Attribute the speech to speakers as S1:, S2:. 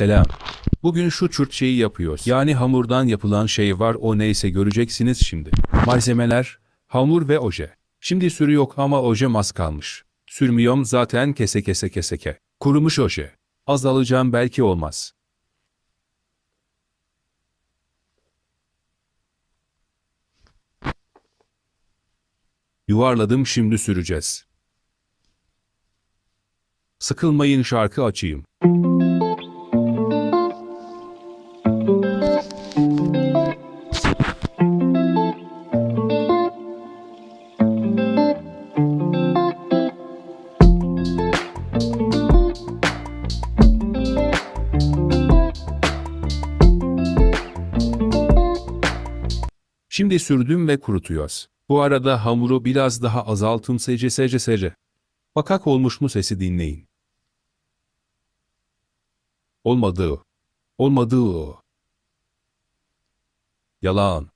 S1: Selam. Bugün şu şeyi yapıyoruz. Yani hamurdan yapılan şey var o neyse göreceksiniz şimdi. Malzemeler, hamur ve oje. Şimdi sürü yok ama oje az kalmış. Sürmüyorum zaten kese kese kese ke. Kurumuş oje. Az alacağım belki olmaz. Yuvarladım şimdi süreceğiz. Sıkılmayın şarkı açayım. Şimdi sürdüm ve kurutuyoruz. Bu arada hamuru biraz daha azaltın sece sece sece. Bakak olmuş mu sesi dinleyin. Olmadı. Olmadı. Yalan.